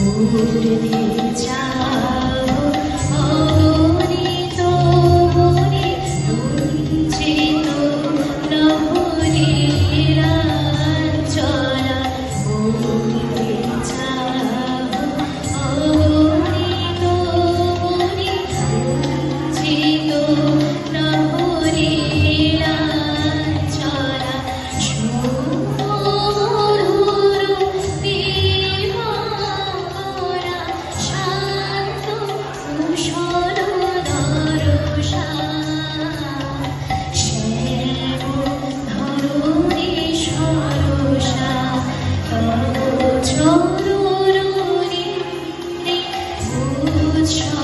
দূর চাই try.